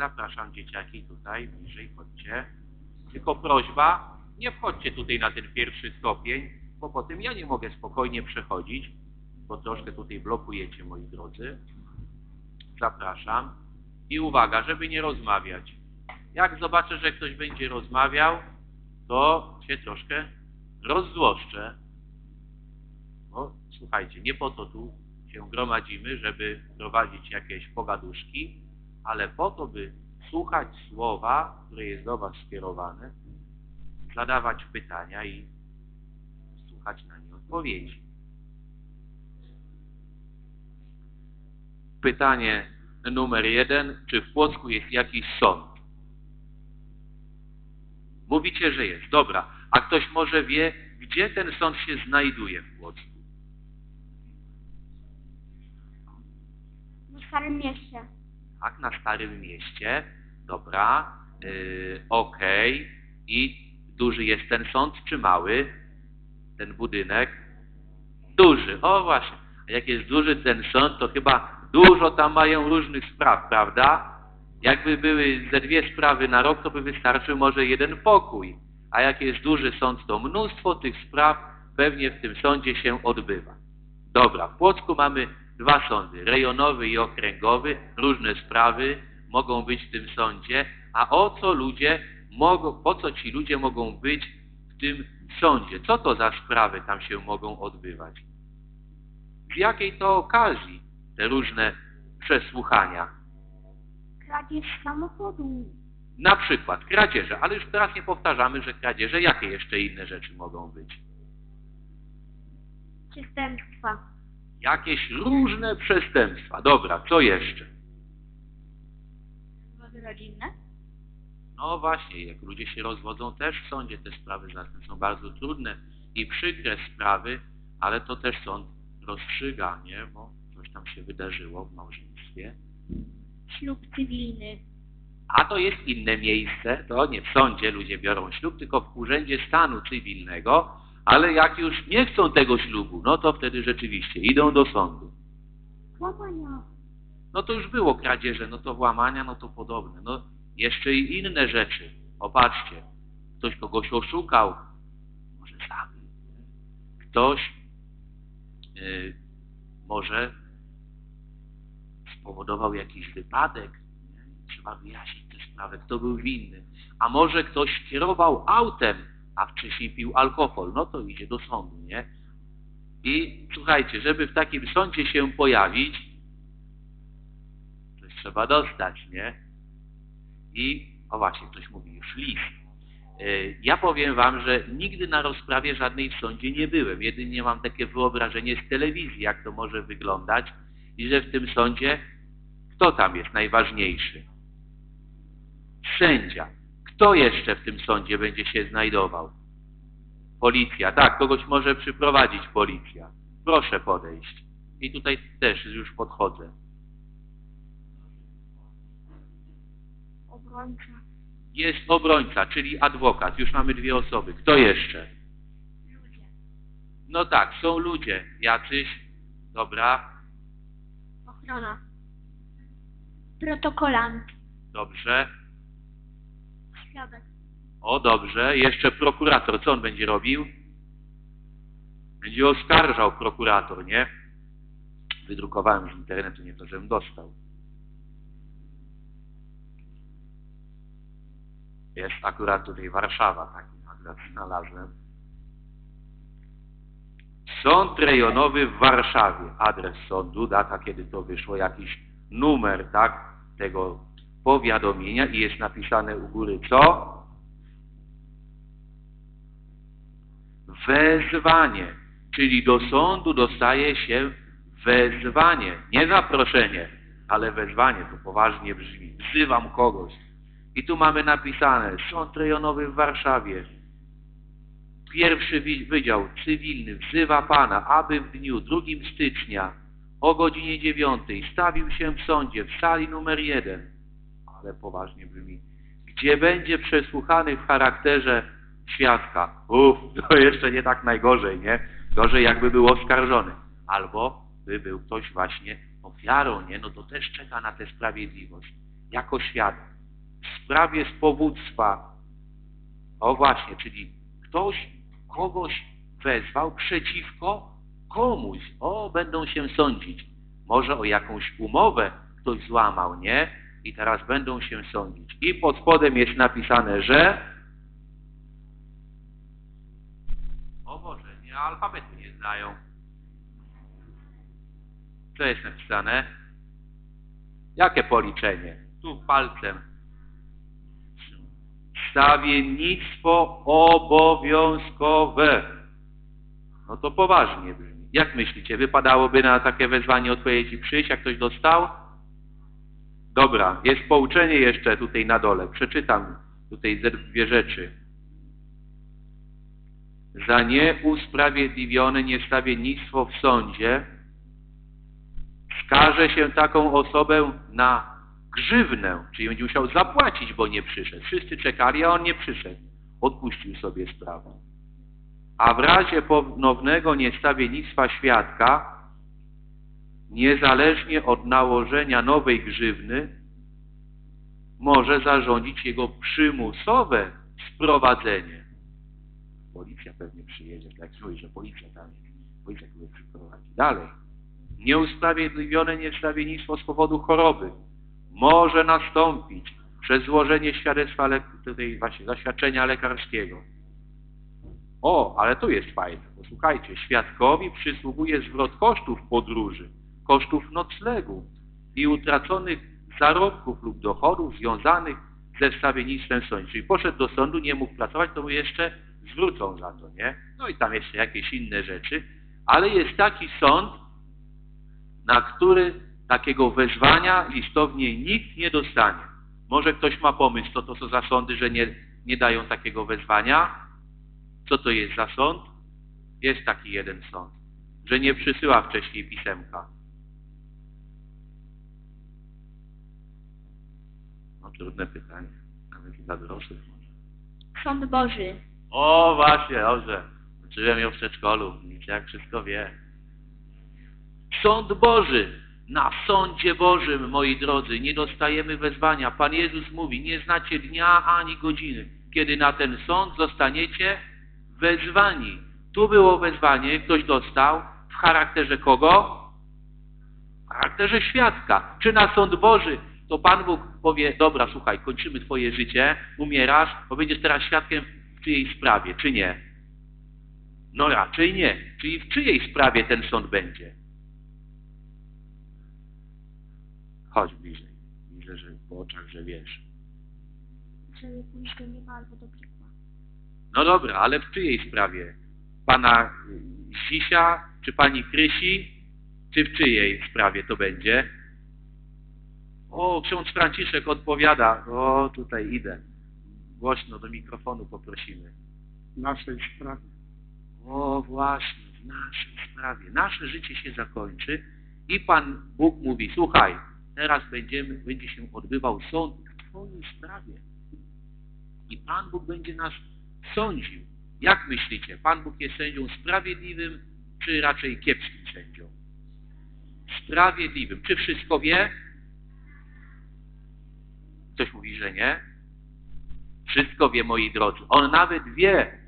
Zapraszam dzieciaki tutaj, bliżej, chodźcie. Tylko prośba, nie wchodźcie tutaj na ten pierwszy stopień, bo potem ja nie mogę spokojnie przechodzić, bo troszkę tutaj blokujecie, moi drodzy. Zapraszam. I uwaga, żeby nie rozmawiać. Jak zobaczę, że ktoś będzie rozmawiał, to się troszkę rozzłoszczę. No, słuchajcie, nie po to tu się gromadzimy, żeby prowadzić jakieś pogaduszki, ale po to, by słuchać słowa, które jest do Was skierowane, zadawać pytania i słuchać na nie odpowiedzi. Pytanie numer jeden. Czy w Płocku jest jakiś sąd? Mówicie, że jest. Dobra. A ktoś może wie, gdzie ten sąd się znajduje w Płocku? W Starym Mieście. Tak, na Starym Mieście. Dobra. Yy, Okej. I duży jest ten sąd, czy mały? Ten budynek? Duży. O właśnie. A jak jest duży ten sąd, to chyba dużo tam mają różnych spraw, prawda? Jakby były ze dwie sprawy na rok, to by wystarczył może jeden pokój. A jak jest duży sąd, to mnóstwo tych spraw pewnie w tym sądzie się odbywa. Dobra, w Płocku mamy dwa sądy, rejonowy i okręgowy. Różne sprawy mogą być w tym sądzie. A o co ludzie mogą, po co ci ludzie mogą być w tym sądzie? Co to za sprawy tam się mogą odbywać? W jakiej to okazji te różne przesłuchania? Kradzież samochodu. Na przykład kradzieże, ale już teraz nie powtarzamy, że kradzieże, jakie jeszcze inne rzeczy mogą być? Przestępstwa. Jakieś różne przestępstwa. Dobra, co jeszcze? Rozwody rodzinne. No właśnie, jak ludzie się rozwodzą, też w sądzie te sprawy zatem są bardzo trudne i przykre sprawy, ale to też sąd rozstrzyga, nie? Bo coś tam się wydarzyło w małżeństwie. Ślub cywilny. A to jest inne miejsce, to nie w sądzie ludzie biorą ślub, tylko w urzędzie stanu cywilnego, ale jak już nie chcą tego ślubu, no to wtedy rzeczywiście idą do sądu. Kłamania. No to już było kradzieże, no to włamania, no to podobne. No jeszcze i inne rzeczy. Popatrzcie, ktoś kogoś oszukał, może zabił. Ktoś yy, może spowodował jakiś wypadek. Nie? Trzeba wyjaśnić tę sprawę, kto był winny. A może ktoś kierował autem, a wcześniej pił alkohol. No to idzie do sądu, nie? I słuchajcie, żeby w takim sądzie się pojawić, coś trzeba dostać, nie? I, o właśnie, ktoś mówi już list. Yy, Ja powiem wam, że nigdy na rozprawie żadnej w sądzie nie byłem. Jedynie mam takie wyobrażenie z telewizji, jak to może wyglądać i że w tym sądzie kto tam jest najważniejszy? Sędzia. Kto jeszcze w tym sądzie będzie się znajdował? Policja. Tak, kogoś może przyprowadzić policja. Proszę podejść. I tutaj też już podchodzę. Obrońca. Jest obrońca, czyli adwokat. Już mamy dwie osoby. Kto jeszcze? Ludzie. No tak, są ludzie. Jacyś. Dobra, Ochrona. Protokolant. dobrze. Świadek. O, dobrze. Jeszcze prokurator. Co on będzie robił? Będzie oskarżał prokurator, nie? Wydrukowałem z internetu, nie to, żebym dostał. Jest akurat tutaj Warszawa, tak akurat znalazłem. Sąd rejonowy w Warszawie. Adres sądu, data kiedy to wyszło, jakiś numer, tak, tego powiadomienia i jest napisane u góry co? Wezwanie. Czyli do sądu dostaje się wezwanie. Nie zaproszenie, ale wezwanie. To poważnie brzmi. Wzywam kogoś. I tu mamy napisane Sąd rejonowy w Warszawie. Pierwszy wydział cywilny wzywa pana, aby w dniu 2 stycznia o godzinie 9 stawił się w sądzie w sali numer 1. Ale poważnie brzmi. Gdzie będzie przesłuchany w charakterze świadka. Uff, to jeszcze nie tak najgorzej, nie? Gorzej jakby był oskarżony. Albo by był ktoś właśnie ofiarą, nie? No to też czeka na tę sprawiedliwość. Jako świadek. sprawie z powództwa. O właśnie, czyli ktoś kogoś wezwał przeciwko komuś. O, będą się sądzić. Może o jakąś umowę ktoś złamał, nie? I teraz będą się sądzić. I pod spodem jest napisane, że... O Boże, nie, alfabetu nie znają. Co jest napisane? Jakie policzenie? Tu palcem. Stawiennictwo obowiązkowe. No to poważnie brzmi. Jak myślicie, wypadałoby na takie wezwanie odpowiedzi przyjść, jak ktoś dostał? Dobra, jest pouczenie jeszcze tutaj na dole. Przeczytam tutaj dwie rzeczy. Za nieusprawiedliwione niestawiennictwo w sądzie skaże się taką osobę na grzywnę, czyli będzie musiał zapłacić, bo nie przyszedł. Wszyscy czekali, a on nie przyszedł. Odpuścił sobie sprawę. A w razie ponownego niestawiennictwa świadka, niezależnie od nałożenia nowej grzywny, może zarządzić jego przymusowe sprowadzenie. Policja pewnie przyjedzie, tak czuje, że policja tam. Policja kogoś przyprowadzi. Dalej. Nieusprawiedliwione niestawiennictwo z powodu choroby może nastąpić przez złożenie świadectwa, tutaj właśnie, zaświadczenia lekarskiego. O, ale tu jest fajne. Posłuchajcie, świadkowi przysługuje zwrot kosztów podróży, kosztów noclegu i utraconych zarobków lub dochodów związanych ze wstawiennictwem sądzie. Czyli poszedł do sądu, nie mógł pracować, to mu jeszcze zwrócą za to, nie? No i tam jeszcze jakieś inne rzeczy. Ale jest taki sąd, na który takiego wezwania listownie nikt nie dostanie. Może ktoś ma pomysł, co to są za sądy, że nie, nie dają takiego wezwania? Co to jest za sąd? Jest taki jeden sąd, że nie przysyła wcześniej pisemka. Trudne pytanie, nawet dla dorosłych może. Sąd Boży. O, właśnie, dobrze. Uczyłem ją w przedszkolu. Widzicie, jak wszystko wie. Sąd Boży. Na sądzie Bożym, moi drodzy, nie dostajemy wezwania. Pan Jezus mówi, nie znacie dnia ani godziny, kiedy na ten sąd zostaniecie wezwani. Tu było wezwanie, ktoś dostał w charakterze kogo? W charakterze świadka. Czy na sąd Boży to Pan Bóg powie, dobra, słuchaj, kończymy twoje życie, umierasz, bo będziesz teraz świadkiem w czyjej sprawie, czy nie? No raczej nie. Czyli w czyjej sprawie ten sąd będzie? Chodź bliżej. Widzę, że po oczach, że wiesz. Żeby pójść do nieba albo do piekła. No dobra, ale w czyjej sprawie? Pana Sisia, czy pani Krysi, czy w czyjej sprawie to będzie? O, ksiądz Franciszek odpowiada. O, tutaj idę. Głośno do mikrofonu poprosimy. w naszej sprawie. O, właśnie, w naszej sprawie. Nasze życie się zakończy i Pan Bóg mówi, słuchaj, teraz będziemy, będzie się odbywał sąd w Twojej sprawie. I Pan Bóg będzie nas sądził. Jak myślicie, Pan Bóg jest sędzią sprawiedliwym, czy raczej kiepskim sędzią? Sprawiedliwym. Czy wszystko wie? Ktoś mówi, że nie? Wszystko wie, moi drodzy. On nawet wie,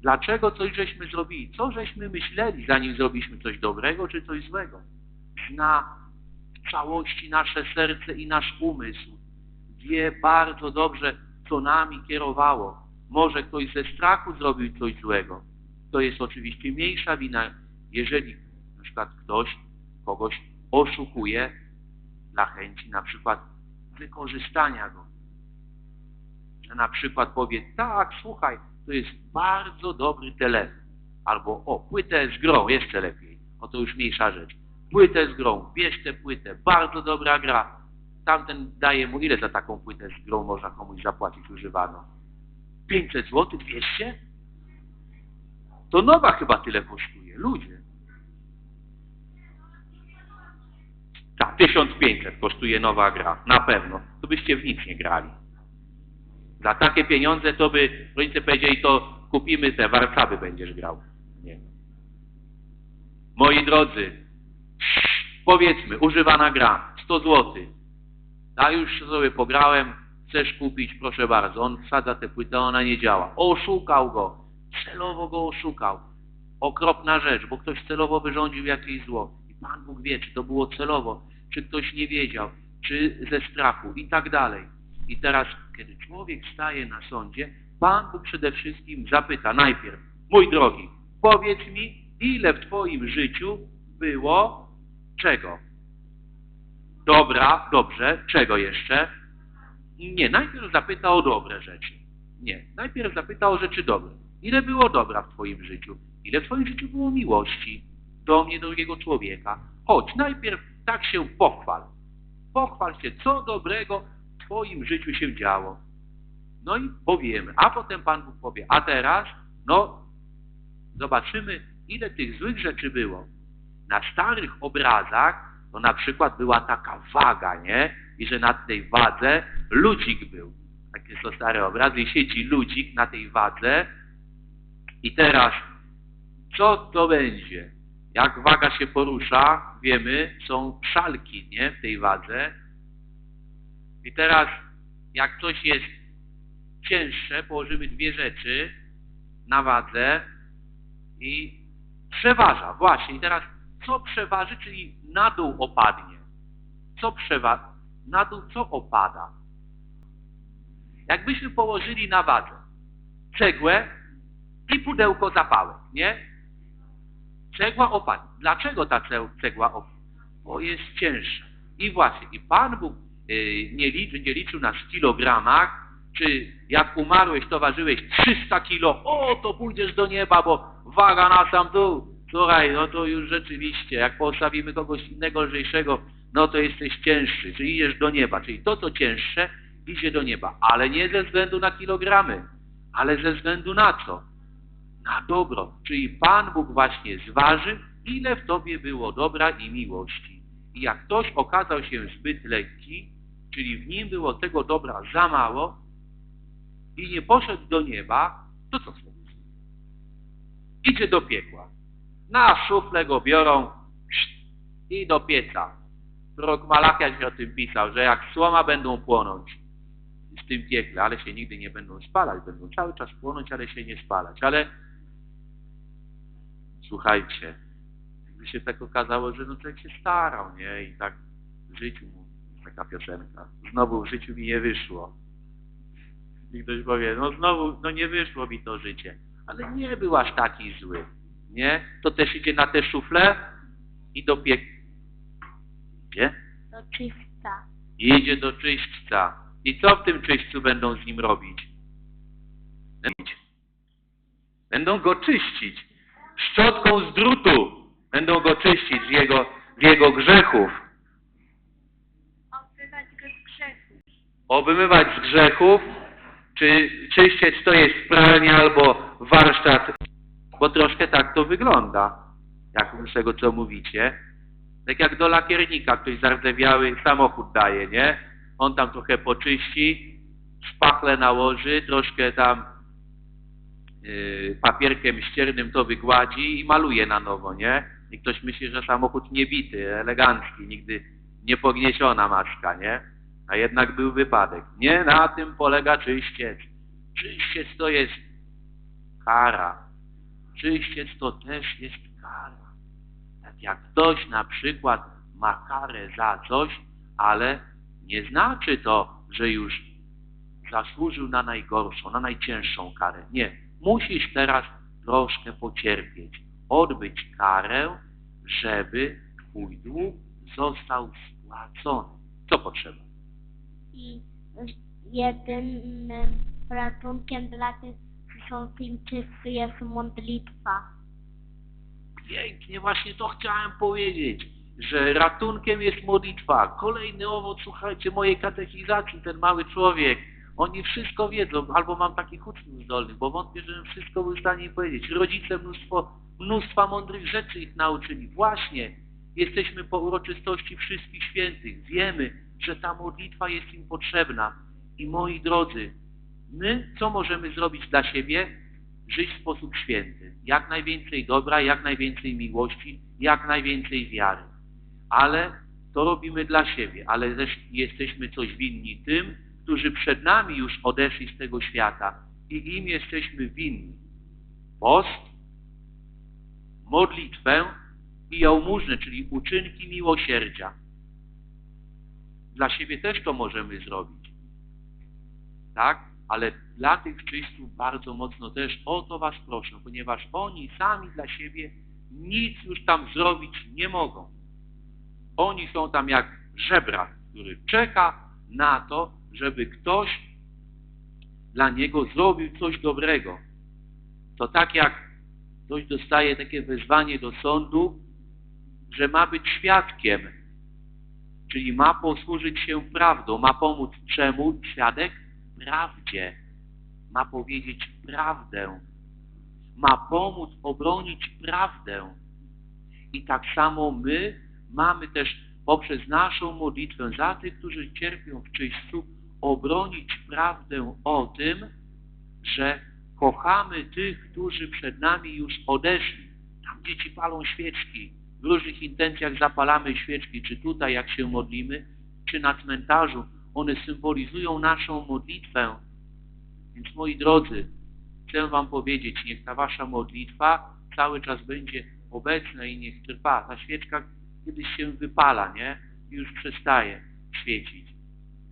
dlaczego coś żeśmy zrobili, co żeśmy myśleli, zanim zrobiliśmy coś dobrego czy coś złego. Zna w całości nasze serce i nasz umysł. Wie bardzo dobrze, co nami kierowało. Może ktoś ze strachu zrobił coś złego. To jest oczywiście mniejsza wina, jeżeli na przykład ktoś kogoś oszukuje dla chęci na przykład wykorzystania go. Że na przykład powie, tak, słuchaj, to jest bardzo dobry telefon. Albo, o, płytę z grą, jeszcze lepiej. O, to już mniejsza rzecz. Płytę z grą, bierz tę płytę, bardzo dobra gra. Tamten daje mu, ile za taką płytę z grą można komuś zapłacić używaną? 500 zł, 200? To nowa chyba tyle kosztuje, ludzie. Tak, 1500 kosztuje nowa gra, na pewno. To byście w nic nie grali. Za takie pieniądze to by rodzice powiedzieli, to kupimy te warcaby, będziesz grał. Nie. Moi drodzy, powiedzmy, używana gra, 100 zł. A już sobie pograłem, chcesz kupić, proszę bardzo, on wsadza tę płytę, ona nie działa. Oszukał go, celowo go oszukał. Okropna rzecz, bo ktoś celowo wyrządził jakieś zło. Pan Bóg wie, czy to było celowo, czy ktoś nie wiedział, czy ze strachu i tak dalej. I teraz, kiedy człowiek staje na sądzie, Pan Bóg przede wszystkim zapyta najpierw, mój drogi, powiedz mi, ile w Twoim życiu było czego? Dobra, dobrze, czego jeszcze? Nie, najpierw zapyta o dobre rzeczy. Nie, najpierw zapyta o rzeczy dobre. Ile było dobra w Twoim życiu? Ile w Twoim życiu było miłości do mnie, drugiego człowieka? Chodź, najpierw tak się pochwal. Pochwal się, co dobrego w Twoim życiu się działo. No i powiemy, a potem Pan Bóg powie, a teraz, no, zobaczymy, ile tych złych rzeczy było. Na starych obrazach to na przykład była taka waga, nie? I że na tej wadze ludzik był. Takie są stare obrazy i siedzi ludzik na tej wadze i teraz co to będzie? Jak waga się porusza, wiemy, są szalki, nie? W tej wadze. I teraz jak coś jest cięższe, położymy dwie rzeczy na wadze i przeważa. Właśnie. I teraz co przeważy, czyli na dół opadnie. Co przeważa? Na dół co opada? Jakbyśmy położyli na wadze cegłę i pudełko zapałek, nie? Cegła opadnie. Dlaczego ta ce- cegła opadnie? Bo jest cięższa. I właśnie, i Pan Bóg yy, nie, liczy, nie liczył nas w kilogramach, czy jak umarłeś, to ważyłeś 300 kilo, o, to pójdziesz do nieba, bo waga na sam dół. Słuchaj, no to już rzeczywiście, jak postawimy kogoś innego lżejszego, no to jesteś cięższy, czyli idziesz do nieba. Czyli to, co cięższe, idzie do nieba. Ale nie ze względu na kilogramy, ale ze względu na co? Na dobro. Czyli Pan Bóg właśnie zważy, ile w tobie było dobra i miłości. I jak ktoś okazał się zbyt lekki, czyli w nim było tego dobra za mało i nie poszedł do nieba, to co sobie? Idzie do piekła. Na szuflę go biorą i do pieca. Prorok Malachiaś o tym pisał, że jak słoma będą płonąć w tym piekle, ale się nigdy nie będą spalać, będą cały czas płonąć, ale się nie spalać. Ale słuchajcie, jakby się tak okazało, że no człowiek się starał, nie? I tak w życiu mu, taka piosenka, znowu w życiu mi nie wyszło. I ktoś powie, no znowu, no nie wyszło mi to życie. Ale nie był aż taki zły, nie? To też idzie na te szufle i do piek... Gdzie? Do czysta. Idzie do czyśćca. I co w tym czyśćcu będą z nim? Robić. Będą go czyścić. Szczotką z drutu będą go czyścić z jego, z jego grzechów. Odbywać go z grzechu. Obmywać z grzechów, czy czyściec to jest pralnia albo warsztat, bo troszkę tak to wygląda, jak z tego co mówicie. Tak jak do lakiernika ktoś zardzewiały samochód daje, nie? On tam trochę poczyści, szpachlę nałoży, troszkę tam papierkiem ściernym to wygładzi i maluje na nowo, nie? I ktoś myśli, że samochód niebity, elegancki, nigdy nie pognieciona maska, nie? A jednak był wypadek. Nie na tym polega czyściec. Czyściec to jest kara. Czyściec to też jest kara. Tak jak ktoś na przykład ma karę za coś, ale nie znaczy to, że już zasłużył na najgorszą, na najcięższą karę. Nie. Musisz teraz troszkę pocierpieć, odbyć karę, żeby twój dług został spłacony. Co potrzeba? I jedynym ratunkiem dla tych, czysty jest modlitwa. Pięknie, właśnie to chciałem powiedzieć, że ratunkiem jest modlitwa. Kolejny owoc, słuchajcie, mojej katechizacji, ten mały człowiek. Oni wszystko wiedzą, albo mam takich uczniów zdolnych, bo wątpię, że wszystko był w stanie im powiedzieć. Rodzice mnóstwo, mnóstwa mądrych rzeczy ich nauczyli. Właśnie, jesteśmy po uroczystości wszystkich świętych. Wiemy, że ta modlitwa jest im potrzebna. I moi drodzy, my co możemy zrobić dla siebie? Żyć w sposób święty. Jak najwięcej dobra, jak najwięcej miłości, jak najwięcej wiary. Ale to robimy dla siebie, ale też jesteśmy coś winni tym, którzy przed nami już odeszli z tego świata i im jesteśmy winni. Post, modlitwę i jałmużnę, czyli uczynki miłosierdzia. Dla siebie też to możemy zrobić. Tak? Ale dla tych czystów bardzo mocno też o to Was proszę, ponieważ oni sami dla siebie nic już tam zrobić nie mogą. Oni są tam jak żebrak, który czeka na to, żeby ktoś dla niego zrobił coś dobrego. To tak jak ktoś dostaje takie wezwanie do sądu, że ma być świadkiem, czyli ma posłużyć się prawdą, ma pomóc czemu? Świadek? Prawdzie. Ma powiedzieć prawdę. Ma pomóc obronić prawdę. I tak samo my mamy też poprzez naszą modlitwę za tych, którzy cierpią w czyśćcu, obronić prawdę o tym, że kochamy tych, którzy przed nami już odeszli. Tam dzieci palą świeczki, w różnych intencjach zapalamy świeczki, czy tutaj jak się modlimy, czy na cmentarzu. One symbolizują naszą modlitwę. Więc moi drodzy, chcę wam powiedzieć, niech ta wasza modlitwa cały czas będzie obecna i niech trwa. Ta świeczka kiedyś się wypala, nie? I już przestaje świecić.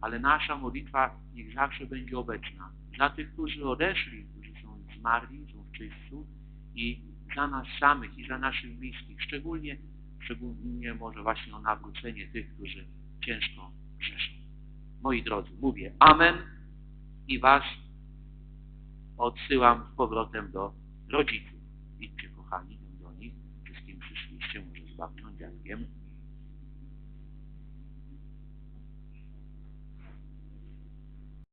Ale nasza modlitwa niech zawsze będzie obecna. Za tych, którzy odeszli, którzy są zmarli, są w czyśćcu i za nas samych i za naszych bliskich. Szczególnie, szczególnie może właśnie o nawrócenie tych, którzy ciężko grzeszą. Moi drodzy, mówię Amen i Was odsyłam z powrotem do rodziców. Idźcie, kochani, do nich. Wszystkim przyszliście, może z babcią, dziadkiem.